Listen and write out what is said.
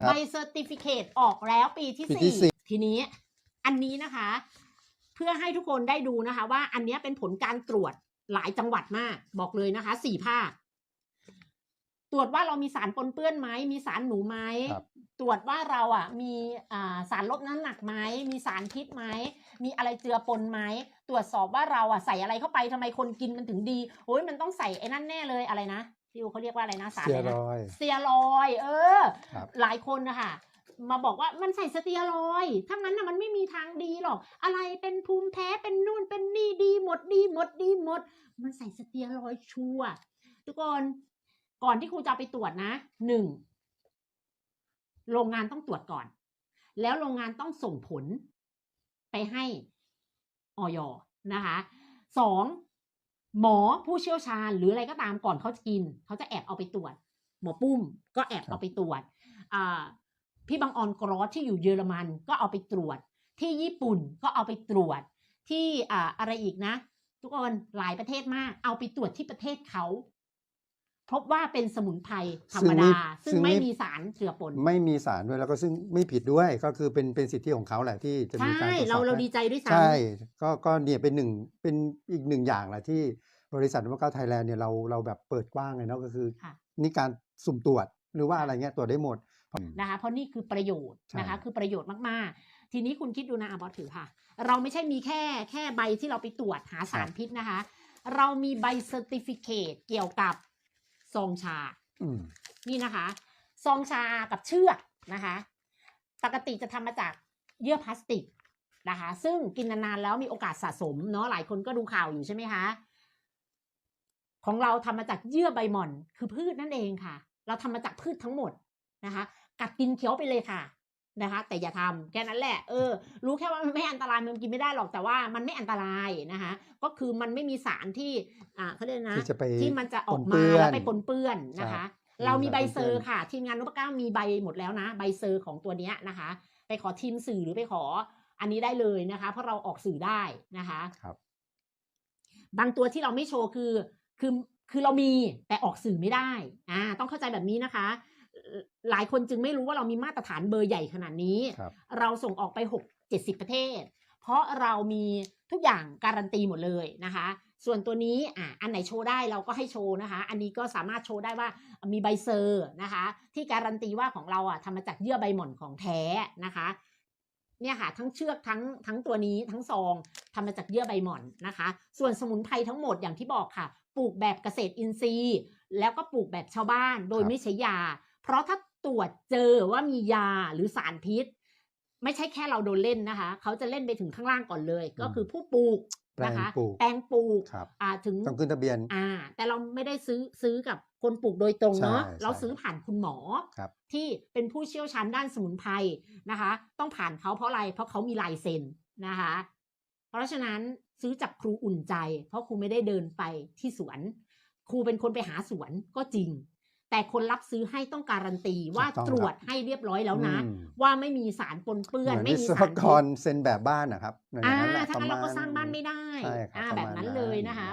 ครับใบเซอร์ติฟิเคตออกแล้วปีที่ปีที่สี่สี่ทีนี้ อันนี้นะคะ เพื่อให้ทุกคนได้ดูนะคะ ว่าอันเนี้ยเป็นผลการตรวจหลายจังหวัดมาก บอกเลยนะคะสี่ภาคตรวจว่าเรามีสารปนเปื้อนไหมมีสารหนูไหมครับตรวจว่าเราอะ มีอ่าสารลดน้ำหนักไหมมีสารพิษไหมมีอะไรเจือปนไหมตรวจสอบว่าเราอะใส่อะไรเข้าไปทำไมคนกินมันถึงดีโอ้ยมันต้องใส่ไอ้นั่นแน่เลยอะไรนะ พี่อูเขาเรียกว่าอะไรนะสารเสีอะยไรรนะอยด์สเตียรอยด์เออครับหลายคนนะคะมาบอกว่ามันใส่สเตียรอยด์ถ้างั้นนะมันไม่มีทางดีหรอก อะไรเป็นภูมิแพ้เป็นนู่นเป็นนี่ดีหมดดีหมดดีหมด มันใส่สเตียรอยด์ชัวร์ทุกคนก่อนที่ครูจะเอาไปตรวจนะหนึ่งโรงงานต้องตรวจก่อน แล้วโรงงานต้องส่งผลไปให้ออยนะคะสอง หมอผู้เชี่ยวชาญหรืออะไรก็ตามก่อนเขาจะกิน เขาจะแอบเอาไปตรวจ หมอปุ้มก็แอบเอาไปตรวจพี่บางออนกรอสที่อยู่เยอรมันก็เอาไปตรวจ ที่ญี่ปุ่นก็เอาไปตรวจ ที่อะไรอีกนะ ทุกคนหลายประเทศมาก เอาไปตรวจที่ประเทศเขา พบว่าเป็นสมุนไพรธรรมดา ซึ่งไม่มีสารเจือปน ไม่มีสารด้วยแล้วก็ซึ่งไม่ผิดด้วยก็คือเป็นเป็นสิทธิของเขาแหละที่จะมีการใช่ตรวจสอบเราเราให้ดีใจด้วยซ้ใช่ก็ก็เนี่ยเป็นหนึ่งเป็นอีกหนึ่งอย่างแหละที่บริษัทนวัตกรรมไทยแลนด์เนี่ยเราเราแบบเปิดกว้างเลยเนาะก็คือำค่ะนี่การสุ่มตรวจหรือว่าอะไรเงี้ยตรวจได้หมดนะคะเพราะนี่คือประโยชน์นะคะใช่คือประโยชน์มากๆ ทีนี้คุณคิดดูนะอาบอสถือค่ะ เราไม่ใช่มีแค่แค่ใบที่เราไปตรวจหาสารพิษนะคะ เรามีใบเซอร์ติฟิเคตเกี่ยวกับ ซองชาอืมนี่นะคะ ซองชากับเชือกนะคะ ปกติจะทำมาจากเยื่อพลาสติกนะคะ ซึ่งกินนานๆแล้วมีโอกาสสะสมเนาะหลายคนก็ดูข่าวอยู่ใช่ไหมคะ ของเราทำมาจากเยื่อใบหม่อนคือพืชนั่นเองค่ะ เราทำมาจากพืชทั้งหมดนะคะ กัดกินเคี้ยวไปเลยค่ะ นะคะ แต่อย่าทำแค่นั้นแหละเออรู้แค่ว่ามันไม่อันตรายมันกินไม่ได้หรอกแต่ว่ามันไม่อันตรายนะคะ ก็คือมันไม่มีสารที่อ่าเขาเรียกนะที่จะไปที่มันจะออกปนเปื้มาอนแล้วไปปนเปื้อนนะคะใช่เรามีใบปนเปื้อนเซอร์ค่ะ ทีมงานนพเก้ามีใบหมดแล้วนะ ใบเซอร์ของตัวเนี้ยนะคะ ไปขอทีมสื่อหรือไปขออันนี้ได้เลยนะคะ เพราะเราออกสื่อได้นะคะครับบางตัวที่เราไม่โชว์คือคือคือเรามีแต่ออกสื่อไม่ได้อ่าต้องเข้าใจแบบนี้นะคะเอ่อ หลายคนจึงไม่รู้ว่าเรามีมาตรฐานเบอร์ใหญ่ขนาดนี้ครับเราส่งออกไป 6 70 ประเทศ เพราะเรามีทุกอย่างการันตีหมดเลยนะคะ ส่วนตัวนี้อะอันไหนโชว์ได้เราก็ให้โชว์นะคะ อันนี้ก็สามารถโชว์ได้ว่ามีใบเซอร์นะคะ ที่การันตีว่าของเราอะทำมาจากเยื่อใบหม่อนของแท้นะคะเนี่ยค่ะทั้งเชือกทั้งทั้งตัวนี้ทั้งซองทำมาจากเยื่อใบหม่อนนะคะ ส่วนสมุนไพรทั้งหมดอย่างที่บอกค่ะ ปลูกแบบเกษตรอินทรีย์ แล้วก็ปลูกแบบชาวบ้านโดยครับไม่ใช้ยา เพราะถ้าตรวจเจอว่ามียาหรือสารพิษ ไม่ใช่แค่เราโดนเล่นนะคะ เขาจะเล่นไปถึงข้างล่างก่อนเลย ก็คือผู้ปลูกแปลงนะคะปลูกแปลงปลูกครับอ่าถึงต้องขึ้นทะเบียนอ่า แต่เราไม่ได้ซื้อซื้อกับคนปลูกโดยตรงเนาะใช่เราใช่ซื้อผ่านคุณหมอครับที่เป็นผู้เชี่ยวชาญด้านสมุนไพรนะคะ ต้องผ่านเขาเพราะอะไรเพราะเขามีลายเซ็นนะคะ เพราะฉะนั้นซื้อจากครูอุ่นใจ เพราะครูไม่ได้เดินไปที่สวน ครูเป็นคนไปหาสวนก็จริง แต่คนรับซื้อให้ต้องการันตีว่าถูกต้องตรวจให้เรียบร้อยแล้วนะอืมว่าไม่มีสารปนเปื้อนเหมือนไม่วิมีศวสารกพิษรเซ็นแบบบ้านนะครับอย่อ่านั้นแหละถ้างั้นเราก็ประมณสร้างบ้านไม่ได้ใช่ครับอ่าประแบมาบณนั้นนั้นเลยนะคะ